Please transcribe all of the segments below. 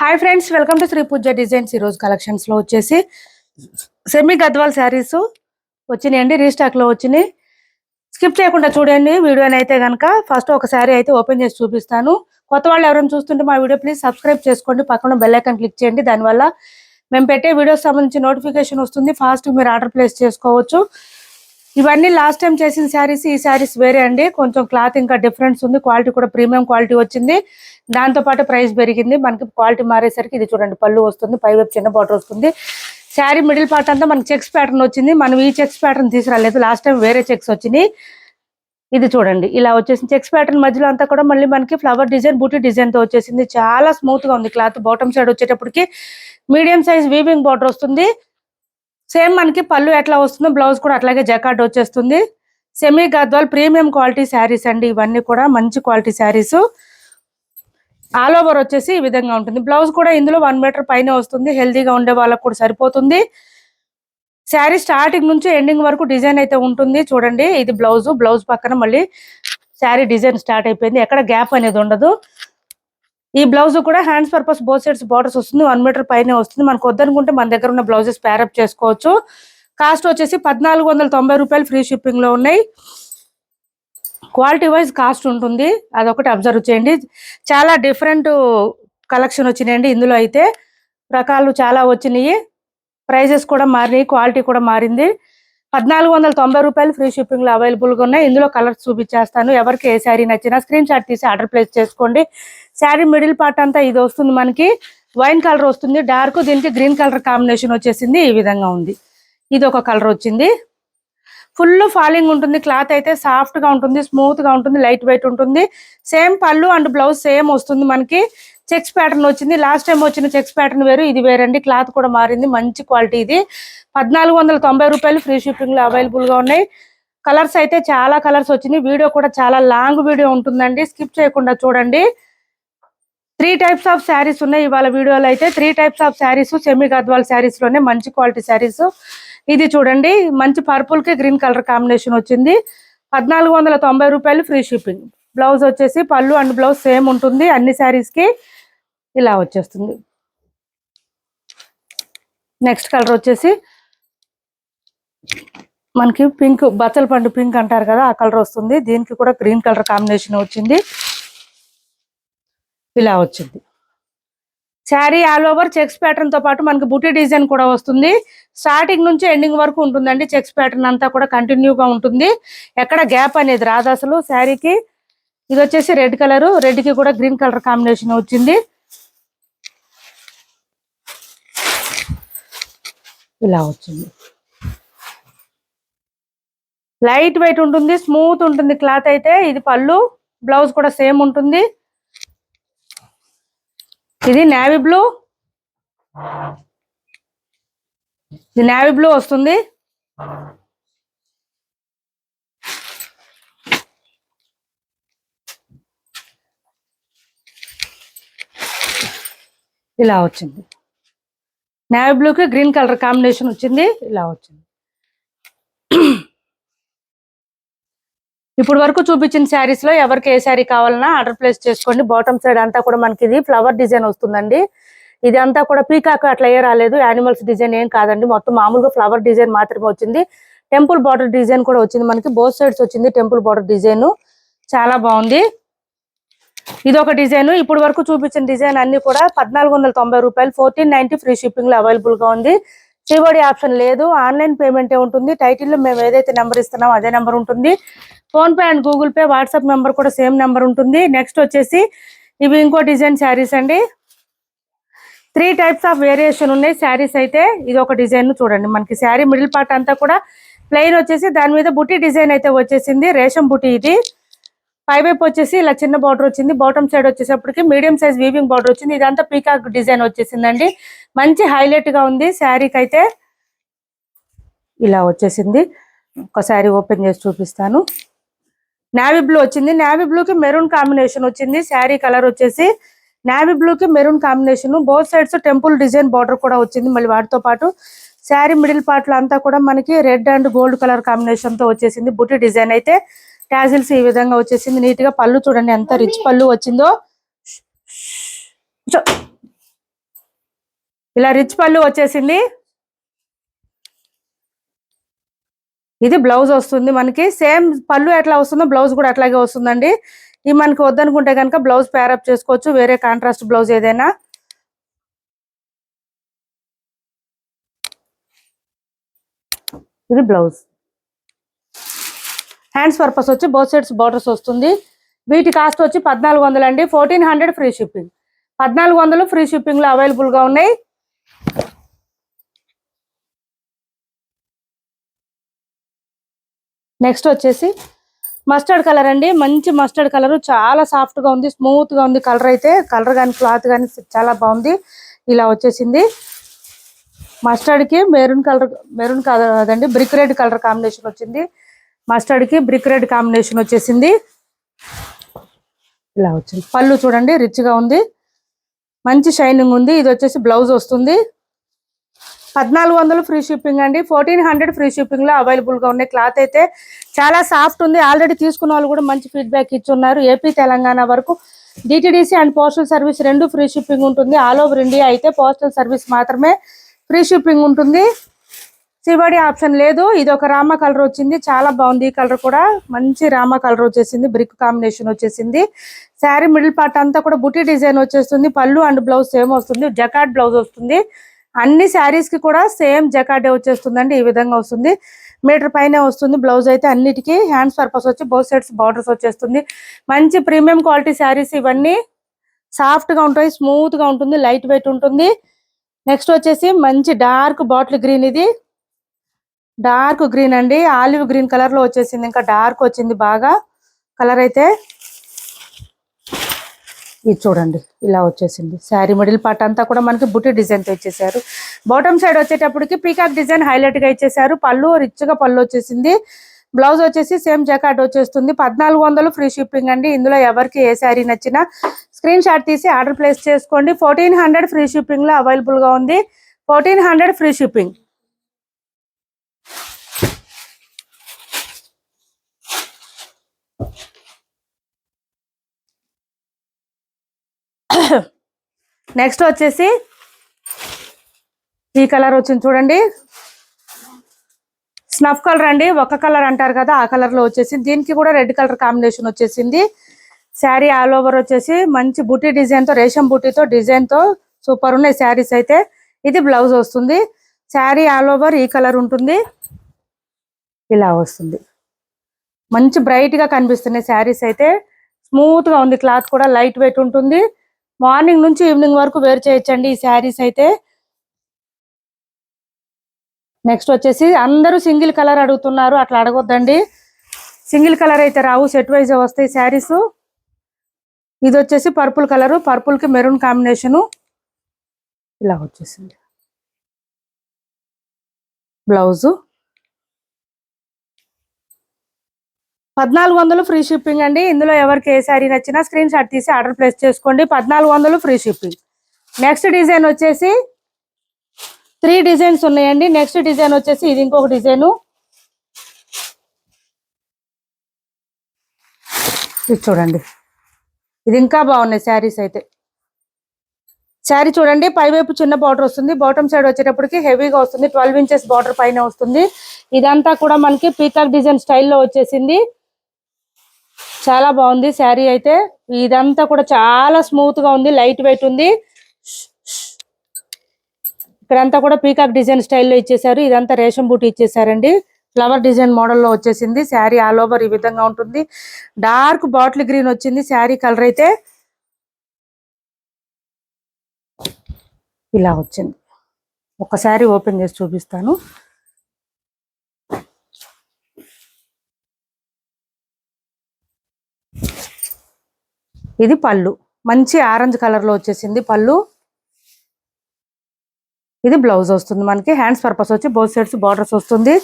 Hi friends welcome to Sri Pooja designs ఈరోజు కలెక్షన్స్లో వచ్చేసి సెమీ గద్వాల్ శారీస్ వచ్చినాయండి రీస్టాక్లో వచ్చినాయి. స్కిప్ చేయకుండా చూడండి వీడియోని అయితే కనుక ఫస్ట్ ఒక శారీ అయితే ఓపెన్ చేసి చూపిస్తాను. కొత్త వాళ్ళు ఎవరైనా చూస్తుంటే మా వీడియో ప్లీజ్ సబ్స్క్రైబ్ చేసుకోండి. పక్కన బెల్ ఐకాన్ క్లిక్ చేయండి. దానివల్ల మేము పెట్టే వీడియోస్ సంబంధించి నోటిఫికేషన్ వస్తుంది. ఫాస్ట్ మీరు ఆర్డర్ ప్లేస్ చేసుకోవచ్చు. ఇవన్నీ లాస్ట్ టైం చేసిన శారీస్ ఈ శారీస్ వేరే అండి. కొంచెం క్లాత్ ఇంకా డిఫరెన్స్ ఉంది. క్వాలిటీ కూడా ప్రీమియం క్వాలిటీ వచ్చింది. దాంతో పాటు ప్రైస్ పెరిగింది. మనకి క్వాలిటీ మారేసరికి ఇది చూడండి పళ్ళు వస్తుంది పై వైపు చిన్న బాటర్ వస్తుంది. శారీ మిడిల్ పార్ట్ అంతా మనకి చెక్స్ ప్యాటర్న్ వచ్చింది. మనం ఈ చెక్స్ ప్యాటర్న్ తీసుకురాలేదు. లాస్ట్ టైం వేరే చెక్స్ వచ్చినాయి. ఇది చూడండి. ఇలా వచ్చేసింది. చెక్స్ ప్యాటర్న్ మధ్యలో అంతా కూడా మళ్ళీ మనకి ఫ్లవర్ డిజైన్ బూటీ డిజైన్తో వచ్చేసింది. చాలా స్మూత్గా ఉంది క్లాత్ బాటమ్ సైడ్ వచ్చేటప్పటికి మీడియం సైజ్ వీవింగ్ బార్డర్ వస్తుంది. సేమ్ మనకి పళ్ళు ఎట్లా వస్తుందో బ్లౌజ్ కూడా అట్లాగే జకాట్ వచ్చేస్తుంది. Semi Gadwal premium quality saris అండి. ఇవన్నీ కూడా మంచి క్వాలిటీ శారీస్. ఆల్ ఓవర్ వచ్చేసి ఈ విధంగా ఉంటుంది. బ్లౌజ్ కూడా ఇందులో వన్ మీటర్ పైన వస్తుంది. హెల్దీగా ఉండే వాళ్ళకు కూడా సరిపోతుంది. శారీ స్టార్టింగ్ నుంచి ఎండింగ్ వరకు డిజైన్ అయితే ఉంటుంది. చూడండి ఇది బ్లౌజ్. బ్లౌజ్ పక్కన మళ్ళీ శారీ డిజైన్ స్టార్ట్ అయిపోయింది. ఎక్కడ గ్యాప్ అనేది ఉండదు. ఈ బ్లౌజ్ కూడా hands purpose both sides borders వస్తుంది వన్ మీటర్ పైన వస్తుంది. మనకు వద్దనుకుంటే మన దగ్గర ఉన్న బ్లౌజెస్ ప్యారప్ చేసుకోవచ్చు. కాస్ట్ వచ్చేసి పద్నాలుగు వందల తొంభై రూపాయలు ఫ్రీ షిప్పింగ్లో ఉన్నాయి. క్వాలిటీ వైజ్ కాస్ట్ ఉంటుంది. అదొకటి అబ్జర్వ్ చేయండి. చాలా డిఫరెంట్ కలెక్షన్ వచ్చినాయండి ఇందులో అయితే. రకాలు చాలా వచ్చినాయి. ప్రైజెస్ కూడా మారినాయి క్వాలిటీ కూడా మారింది. పద్నాలుగు వందల తొంభై రూపాయలు ఫ్రీ షిప్పింగ్లో అవైలబుల్గా ఉన్నాయి. ఇందులో కలర్స్ చూపించేస్తాను. ఎవరికి ఏ శారీ నచ్చినా స్క్రీన్ షాట్ తీసి ఆర్డర్ ప్లేస్ చేసుకోండి. శారీ మిడిల్ పార్ట్ అంతా ఇది వస్తుంది మనకి. వైన్ కలర్ వస్తుంది. డార్క్ దీనికి గ్రీన్ కలర్ కాంబినేషన్ వచ్చేసింది. ఈ విధంగా ఉంది. ఇది ఒక కలర్ వచ్చింది. ఫుల్ ఫాలింగ్ ఉంటుంది. క్లాత్ అయితే సాఫ్ట్గా ఉంటుంది స్మూత్గా ఉంటుంది లైట్ వెయిట్ ఉంటుంది. సేమ్ పళ్ళు అండ్ బ్లౌజ్ సేమ్ వస్తుంది మనకి. చెక్స్ ప్యాటర్న్ వచ్చింది. లాస్ట్ టైం వచ్చిన చెక్స్ ప్యాటర్న్ వేరు ఇది వేరండి. క్లాత్ కూడా మారింది. మంచి క్వాలిటీ ఇది. పద్నాలుగు వందల తొంభై రూపాయలు ఫ్రీ షిప్పింగ్లో అవైలబుల్గా ఉన్నాయి. కలర్స్ అయితే చాలా కలర్స్ వచ్చినాయి. వీడియో కూడా చాలా లాంగ్ వీడియో ఉంటుందండి. స్కిప్ చేయకుండా చూడండి. త్రీ టైప్స్ ఆఫ్ శారీస్ ఉన్నాయి ఇవాళ వీడియోలో అయితే. Three types of saris semi Gadwal శారీస్లోనే మంచి క్వాలిటీ శారీస్. ఇది చూడండి మంచి పర్పుల్కి గ్రీన్ కలర్ కాంబినేషన్ వచ్చింది. పద్నాలుగు వందల తొంభై రూపాయలు ఫ్రీ షిప్పింగ్. బ్లౌజ్ వచ్చేసి పళ్ళు అండ్ బ్లౌజ్ సేమ్ ఉంటుంది. అన్ని శారీస్కి ఇలా వచ్చేస్తుంది. నెక్స్ట్ కలర్ వచ్చేసి మనకి పింక్ బచ్చల పండు పింక్ అంటారు కదా ఆ కలర్ వస్తుంది. దీనికి కూడా గ్రీన్ కలర్ కాంబినేషన్ వచ్చింది. ఇలా వచ్చింది. శారీ ఆల్ ఓవర్ చెక్స్ ప్యాటర్న్తో పాటు మనకి బుటీ డిజైన్ కూడా వస్తుంది. స్టార్టింగ్ నుంచి ఎండింగ్ వరకు ఉంటుందండి చెక్స్ ప్యాటర్న్ అంతా కూడా కంటిన్యూగా ఉంటుంది. ఎక్కడ గ్యాప్ అనేది రాదు అసలు శారీకి. ఇది వచ్చేసి రెడ్ కలర్ రెడ్కి కూడా గ్రీన్ కలర్ కాంబినేషన్ వచ్చింది. ఇలా వచ్చింది. లైట్ వెయిట్ ఉంటుంది స్మూత్ ఉంటుంది క్లాత్ అయితే. ఇది పళ్ళు బ్లౌజ్ కూడా సేమ్ ఉంటుంది. ఇది నేవీ బ్లూ. ఇది నేవీ బ్లూ వస్తుంది. ఇలా వచ్చింది. నేవీ బ్లూకి గ్రీన్ కలర్ కాంబినేషన్ వచ్చింది ఇలా వచ్చింది. ఇప్పుడు వరకు చూపించిన శారీస్లో ఎవరికి ఏ శారీ కావాలన్నా ఆర్డర్ ప్లేస్ చేసుకోండి. బాటమ్ సైడ్ అంతా కూడా మనకి ఇది ఫ్లవర్ డిజైన్ వస్తుందండి. ఇది అంతా కూడా పీకాక్ అట్లా ఏ రాలేదు. యానిమల్స్ డిజైన్ ఏం కాదండి. మొత్తం మామూలుగా ఫ్లవర్ డిజైన్ మాత్రమే వచ్చింది. టెంపుల్ బార్డర్ డిజైన్ కూడా వచ్చింది. మనకి బోత్ సైడ్స్ వచ్చింది టెంపుల్ బార్డర్ డిజైన్ చాలా బాగుంది. ఇది ఒక డిజైన్ ఇప్పుడు వరకు చూపించిన డిజైన్ అన్ని కూడా పద్నాలుగు వందల తొంభై రూపాయలు ఫోర్టీన్ నైన్టీ ఫ్రీ షిప్పింగ్లో అవైలబుల్గా ఉంది. సివడి ఆప్షన్ లేదు. ఆన్లైన్ పేమెంట్ ఉంటుంది. టైటిల్లో మేము ఏదైతే నెంబర్ ఇస్తున్నామో అదే నెంబర్ ఉంటుంది. PhonePe and Google Pay WhatsApp number కూడా సేమ్ నెంబర్ ఉంటుంది. నెక్స్ట్ వచ్చేసి ఇవి ఇంకో డిజైన్ శారీస్ అండి. త్రీ టైప్స్ ఆఫ్ వేరియేషన్ ఉన్నాయి శారీస్ అయితే. ఇది ఒక డిజైన్ చూడండి. మనకి శారీ మిడిల్ పార్ట్ అంతా కూడా ప్లెయిన్ వచ్చేసి దాని మీద బుటీ డిజైన్ అయితే వచ్చేసింది. రేషం బుటీ ఇది. పై వైపు వచ్చేసి ఇలా చిన్న బార్డర్ వచ్చింది. బాటమ్ సైడ్ వచ్చేసప్పటికి మీడియం సైజ్ వీవింగ్ బార్డర్ వచ్చింది. ఇదంతా పీకాక్ డిజైన్ వచ్చేసిందండి. మంచి హైలైట్గా ఉంది. శారీకి అయితే ఇలా వచ్చేసింది. ఒక శారీ ఓపెన్ చేసి చూపిస్తాను. నావీ బ్లూ వచ్చింది. నావీ బ్లూకి మెరూన్ కాంబినేషన్ వచ్చింది. శారీ కలర్ వచ్చేసి నావీ బ్లూకి maroon combination both sides temple design border కూడా వచ్చింది. మళ్ళీ వాటితో పాటు శారీ మిడిల్ పార్ట్లో అంతా కూడా మనకి రెడ్ అండ్ గోల్డ్ కలర్ కాంబినేషన్తో వచ్చేసింది. బుట్టి డిజైన్ అయితే టాజిల్స్ ఈ విధంగా వచ్చేసింది. నీట్గా పళ్ళు చూడండి ఎంత రిచ్ పళ్ళు వచ్చిందో. ఇలా రిచ్ పళ్ళు వచ్చేసింది. ఇది బ్లౌజ్ వస్తుంది మనకి. సేమ్ పళ్ళు ఎట్లా వస్తుందో బ్లౌజ్ కూడా అట్లాగే వస్తుందండి. ఇది మనకి వద్దనుకుంటే కనుక బ్లౌజ్ పేరప్ చేసుకోవచ్చు. వేరే కాంట్రాస్ట్ బ్లౌజ్ ఏదైనా. ఇది బ్లౌజ్. హ్యాండ్స్ పర్పస్ వచ్చి బోత్ సైడ్స్ బార్డర్స్ వస్తుంది. వీటి కాస్ట్ వచ్చి పద్నాలుగు వందలు అండి. ఫోర్టీన్ హండ్రెడ్ ఫ్రీ షిప్పింగ్ పద్నాలుగు వందలు ఫ్రీ షిప్పింగ్లో అవైలబుల్గా ఉన్నాయి. నెక్స్ట్ వచ్చేసి మస్టర్డ్ కలర్ అండి. మంచి మస్టర్డ్ కలర్ చాలా సాఫ్ట్గా ఉంది స్మూత్గా ఉంది కలర్ అయితే. కలర్ కానీ క్లాత్ కానీ చాలా బాగుంది. ఇలా వచ్చేసింది. మస్టర్డ్కి మెరూన్ కలర్ మెరూన్ కలర్ అదండి బ్రిక్ రెడ్ కలర్ కాంబినేషన్ వచ్చింది. మస్టర్డ్కి బ్రిక్ రెడ్ కాంబినేషన్ వచ్చేసింది. ఇలా వచ్చింది. పళ్ళు చూడండి రిచ్గా ఉంది. మంచి షైనింగ్ ఉంది. ఇది వచ్చేసి బ్లౌజ్ వస్తుంది. పద్నాలుగు వందలు ఫ్రీ షిప్పింగ్ అండి. ఫోర్టీన్ హండ్రెడ్ ఫ్రీ షిప్పింగ్లో లో అవైలబుల్గా ఉన్నాయి. క్లాత్ అయితే చాలా సాఫ్ట్ ఉంది. ఆల్రెడీ తీసుకున్న వాళ్ళు కూడా మంచి ఫీడ్బ్యాక్ ఇచ్చున్నారు. ఏపీ తెలంగాణ వరకు డిటిడిసి అండ్ పోస్టల్ సర్వీస్ రెండు ఫ్రీ షిప్పింగ్ ఉంటుంది. ఆల్ ఓవర్ ఇండియా అయితే పోస్టల్ సర్వీస్ మాత్రమే ఫ్రీ షిప్పింగ్ ఉంటుంది. సివడి ఆప్షన్ లేదు. ఇది ఒక రామ కలర్ వచ్చింది. చాలా బాగుంది ఈ కలర్ కూడా. మంచి రామ కలర్ వచ్చేసింది. బ్రిక్ కాంబినేషన్ వచ్చేసింది. శారీ మిడిల్ పార్ట్ అంతా కూడా బుటీ డిజైన్ వచ్చేస్తుంది. పళ్ళు అండ్ బ్లౌజ్ సేమ్ వస్తుంది. జకాట్ బ్లౌజ్ వస్తుంది. అన్ని శారీస్కి కూడా సేమ్ జకాటే వచ్చేస్తుందండి. ఈ విధంగా వస్తుంది. మీటర్ పైన వస్తుంది. బ్లౌజ్ అయితే అన్నిటికీ హ్యాండ్స్ పర్పస్ వచ్చి బోత్ సైడ్స్ బార్డర్స్ వచ్చేస్తుంది. మంచి ప్రీమియం క్వాలిటీ శారీస్ ఇవన్నీ. సాఫ్ట్గా ఉంటాయి. స్మూత్గా ఉంటుంది. లైట్ వెయిట్ ఉంటుంది. నెక్స్ట్ వచ్చేసి మంచి డార్క్ బాటిల్ గ్రీన్ ఇది. డార్క్ గ్రీన్ అండి. ఆలివ్ గ్రీన్ కలర్లో వచ్చేసింది. ఇంకా డార్క్ వచ్చింది బాగా. కలర్ అయితే ఇది చూడండి. ఇలా వచ్చేసింది. శారీ మిడిల్ పార్ట్ అంతా కూడా మనకి బుట్టి డిజైన్తో ఇచ్చేసారు బాటమ్ సైడ్ వచ్చేటప్పటికి పీకాక్ డిజైన్ హైలైట్గా ఇచ్చేసారు పళ్ళు రిచ్గా పళ్ళు వచ్చేసింది. బ్లౌజ్ వచ్చేసి సేమ్ జకాట్ వచ్చేస్తుంది. పద్నాలుగు వందలు ఫ్రీ షిప్పింగ్ అండి. ఇందులో ఎవరికి ఏ శారీ నచ్చినా స్క్రీన్ షాట్ తీసి ఆర్డర్ ప్లేస్ చేసుకోండి. ఫోర్టీన్ హండ్రెడ్ ఫ్రీ షిప్పింగ్లో లో అవైలబుల్గా ఉంది. Fourteen hundred free shipping. Next వచ్చేసి ఈ కలర్ వచ్చింది చూడండి. స్నఫ్ కలర్ అండి ఒక కలర్ అంటారు కదా ఆ కలర్లో వచ్చేసి దీనికి కూడా రెడ్ కలర్ కాంబినేషన్ వచ్చేసింది. శారీ ఆల్ ఓవర్ వచ్చేసి మంచి బుటీ డిజైన్తో రేషం బుటీతో డిజైన్తో సూపర్ ఉన్నాయి శారీస్ అయితే. ఇది బ్లౌజ్ వస్తుంది. శారీ ఆల్ ఓవర్ ఈ కలర్ ఉంటుంది. ఇలా వస్తుంది. మంచి బ్రైట్గా కనిపిస్తున్నాయి శారీస్ అయితే. స్మూత్గా ఉంది క్లాత్ కూడా లైట్ వెయిట్ ఉంటుంది. మార్నింగ్ నుంచి ఈవినింగ్ వరకు వేర్ చేయొచ్చండి ఈ శారీస్ అయితే. నెక్స్ట్ వచ్చేసి అందరూ సింగిల్ కలర్ అడుగుతున్నారు అట్లా అడగొద్దండి. సింగిల్ కలర్ అయితే రావు సెట్ వైజ్ వస్తాయి శారీస్. ఇది వచ్చేసి పర్పుల్ కలర్ పర్పుల్కి మెరూన్ కాంబినేషన్. ఇలా వచ్చేసింది. బ్లౌజు. పద్నాలుగు వందలు ఫ్రీ షిప్పింగ్ అండి. ఇందులో ఎవరికి ఏ శారీ నచ్చినా స్క్రీన్ షాట్ తీసి ఆర్డర్ ప్లేస్ చేసుకోండి. పద్నాలుగు వందలు ఫ్రీ షిప్పింగ్. నెక్స్ట్ డిజైన్ వచ్చేసి త్రీ డిజైన్స్ ఉన్నాయండి. నెక్స్ట్ డిజైన్ వచ్చేసి ఇది ఇంకొక డిజైన్. ఇది చూడండి. ఇది ఇంకా బాగున్నాయి శారీస్ అయితే. శారీ చూడండి. పైవైపు చిన్న బార్డర్ వస్తుంది. బాటమ్ సైడ్ వచ్చేటప్పటికి హెవీగా వస్తుంది. ట్వెల్వ్ ఇంచెస్ బార్డర్ పైన వస్తుంది. ఇదంతా కూడా మనకి పీకాక్ డిజైన్ స్టైల్లో వచ్చేసింది. చాలా బాగుంది. శారీ అయితే ఇదంతా కూడా చాలా స్మూత్గా ఉంది. లైట్ వెయిట్ ఉంది. ఇక్కడంతా కూడా పీకాక్ డిజైన్ స్టైల్లో ఇచ్చేసారు ఇదంతా రేషన్ బూట్ ఇచ్చేసారండి ఫ్లవర్ డిజైన్ మోడల్లో వచ్చేసింది. శారీ ఆల్ ఓవర్ ఈ విధంగా ఉంటుంది. డార్క్ బాటిల్ గ్రీన్ వచ్చింది. శారీ కలర్ అయితే ఇలా వచ్చింది. ఒకసారి ఓపెన్ చేసి చూపిస్తాను. ఇది పళ్ళు. మంచి ఆరెంజ్ కలర్లో వచ్చేసింది పళ్ళు. ఇది బ్లౌజ్ వస్తుంది మనకి. హ్యాండ్స్ పర్పస్ వచ్చి బోత్ సైడ్స్ బార్డర్స్ వస్తుంది.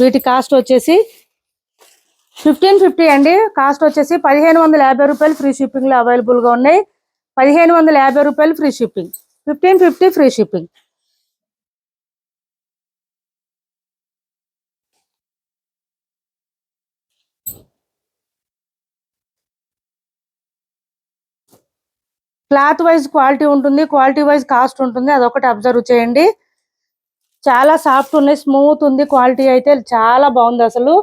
వీటి కాస్ట్ వచ్చేసి ఫిఫ్టీన్ ఫిఫ్టీ అండి. కాస్ట్ వచ్చేసి పదిహేను వందల యాభై రూపాయలు ఫ్రీ షిప్పింగ్లో అవైలబుల్గా అవైలబుల్గా ఉన్నాయి. పదిహేను వందల యాభై రూపాయలు free shipping. Fifteen fifty free shipping. Cloth wise quality ఉంటుంది క్వాలిటీ వైజ్ కాస్ట్ ఉంటుంది అదొకటి అబ్జర్వ్ చేయండి. చాలా సాఫ్ట్ ఉన్నాయి స్మూత్ ఉంది క్వాలిటీ అయితే చాలా బాగుంది అసలు.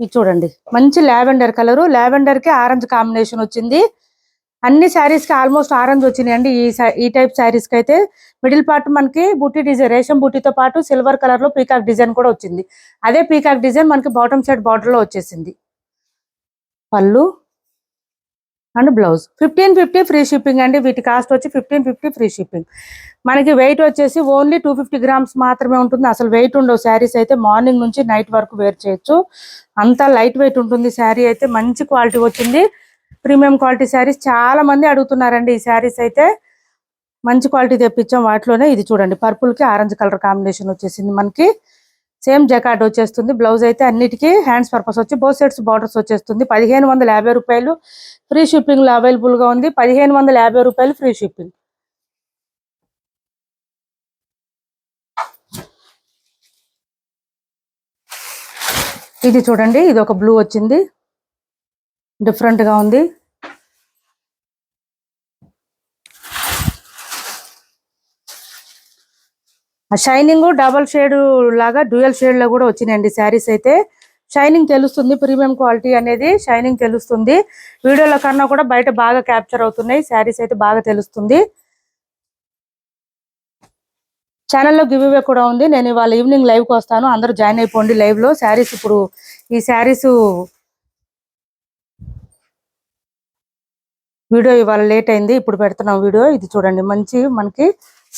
ఇది చూడండి మంచి లావెండర్ కలర్ లావెండర్కి ఆరెంజ్ కాంబినేషన్ వచ్చింది. అన్ని శారీస్కి ఆల్మోస్ట్ ఆరెంజ్ వచ్చినాయి అండి ఈ ఈ టైప్ శారీస్కి అయితే. మిడిల్ పార్ట్ మనకి బుట్టి డిజైన్ రేషం బుట్టితో పాటు సిల్వర్ కలర్లో పీకాక్ డిజైన్ కూడా వచ్చింది. అదే పీకాక్ డిజైన్ మనకి బాటమ్ సైడ్ బార్డర్లో వచ్చేసింది. పళ్ళు and blouse. Fifteen fifty free shipping అండి. వీటి కాస్ట్ వచ్చి ఫిఫ్టీన్ ఫిఫ్టీ ఫ్రీ షిప్పింగ్ మనకి వెయిట్ వచ్చేసి ఓన్లీ టూ ఫిఫ్టీ గ్రామ్స్ మాత్రమే ఉంటుంది. అసలు వెయిట్ ఉండవు. శారీస్ అయితే మార్నింగ్ నుంచి నైట్ వరకు వేర్ చేయొచ్చు. అంతా లైట్ వెయిట్ ఉంటుంది. శారీ అయితే మంచి క్వాలిటీ వచ్చింది. ప్రీమియం క్వాలిటీ శారీస్ చాలా మంది అడుగుతున్నారండి. ఈ శారీస్ అయితే మంచి క్వాలిటీ తెప్పించాం. వాటిలోనే ఇది చూడండి. పర్పుల్కి ఆరెంజ్ కలర్ కాంబినేషన్ వచ్చేసింది మనకి. సేమ్ జకాట్ వచ్చేస్తుంది. బ్లౌజ్ అయితే అన్నిటికీ హ్యాండ్స్ పర్పస్ వచ్చి బోత్ సైడ్స్ బార్డర్స్ వచ్చేస్తుంది. పదిహేను వందల యాభై రూపాయలు ఫ్రీ షిప్పింగ్లో లో అవైలబుల్గా ఉంది. పదిహేను వందల యాభై రూపాయలు ఫ్రీ షిప్పింగ్. ఇది చూడండి. ఇది ఒక బ్లూ వచ్చింది. డిఫరెంట్గా ఉంది. షైనింగ్ డబల్ షేడ్ లాగా డ్యూయల్ షేడ్లో కూడా వచ్చినాయండి శారీస్ అయితే. షైనింగ్ తెలుస్తుంది ప్రీమియం క్వాలిటీ అనేది షైనింగ్ తెలుస్తుంది. వీడియోల కన్నా కూడా బయట బాగా క్యాప్చర్ అవుతున్నాయి శారీస్ అయితే బాగా తెలుస్తుంది. ఛానల్లో గివ్ ఇవే కూడా ఉంది. నేను ఇవాళ ఈవినింగ్ లైవ్కి వస్తాను. అందరూ జాయిన్ అయిపోండి లైవ్లో శారీస్ ఇప్పుడు ఈ శారీస్ వీడియో ఇవాళ లేట్ అయింది. ఇప్పుడు పెడుతున్నాం వీడియో. ఇది చూడండి మంచి మనకి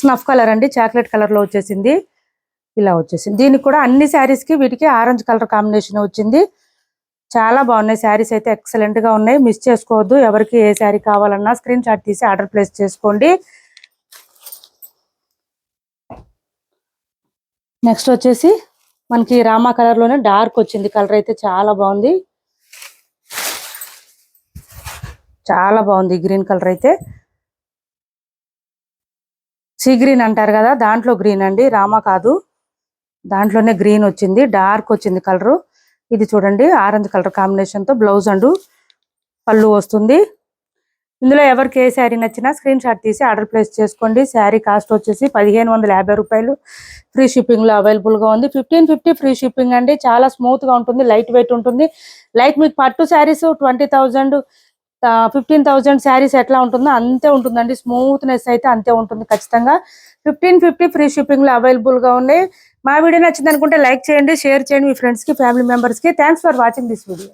స్నఫ్ కలర్ అండి చాక్లెట్ కలర్లో వచ్చేసింది. ఇలా వచ్చేసింది. దీనికి కూడా అన్ని శారీస్కి వీటికి ఆరెంజ్ కలర్ కాంబినేషన్ వచ్చింది. చాలా బాగున్నాయి. శారీస్ అయితే ఎక్సలెంట్గా ఉన్నాయి. మిస్ చేసుకోవద్దు. ఎవరికి ఏ శారీ కావాలన్నా స్క్రీన్ షాట్ తీసి ఆర్డర్ ప్లేస్ చేసుకోండి. నెక్స్ట్ వచ్చేసి మనకి రామా కలర్లోనే డార్క్ వచ్చింది. కలర్ అయితే చాలా బాగుంది. చాలా బాగుంది గ్రీన్ కలర్ అయితే. సీ గ్రీన్ అంటారు కదా దాంట్లో గ్రీన్ అండి. రామా కాదు. దాంట్లోనే గ్రీన్ వచ్చింది. డార్క్ వచ్చింది కలర్. ఇది చూడండి ఆరెంజ్ కలర్ కాంబినేషన్తో బ్లౌజ్ అండ్ పళ్ళు వస్తుంది. ఇందులో ఎవరికి ఏ శారీ నచ్చినా స్క్రీన్ షాట్ తీసి ఆర్డర్ ప్లేస్ చేసుకోండి. శారీ కాస్ట్ వచ్చేసి పదిహేను వందల యాభై రూపాయలు. ఫ్రీ షిప్పింగ్లో అవైలబుల్గా ఉంది. ఫిఫ్టీన్ ఫిఫ్టీ ఫ్రీ షిప్పింగ్ అండి. చాలా స్మూత్గా ఉంటుంది. లైట్ వెయిట్ ఉంటుంది. లైక్ మీకు పట్టు saris twenty thousand fifteen thousand saris ఎట్లా ఉంటుందో అంతే ఉంటుందండి. స్మూత్నెస్ అయితే అంతే ఉంటుంది ఖచ్చితంగా. ఫిఫ్టీన్ ఫిఫ్టీ ఫ్రీ షిప్పింగ్లో అవైలబుల్గా ఉన్నాయి. మా వీడియో నచ్చింది అనుకుంటే లైక్ చేయండి షేర్ చేయండి మీ ఫ్రెండ్స్కి ఫ్యామిలీ మెంబర్స్కి thanks for watching this video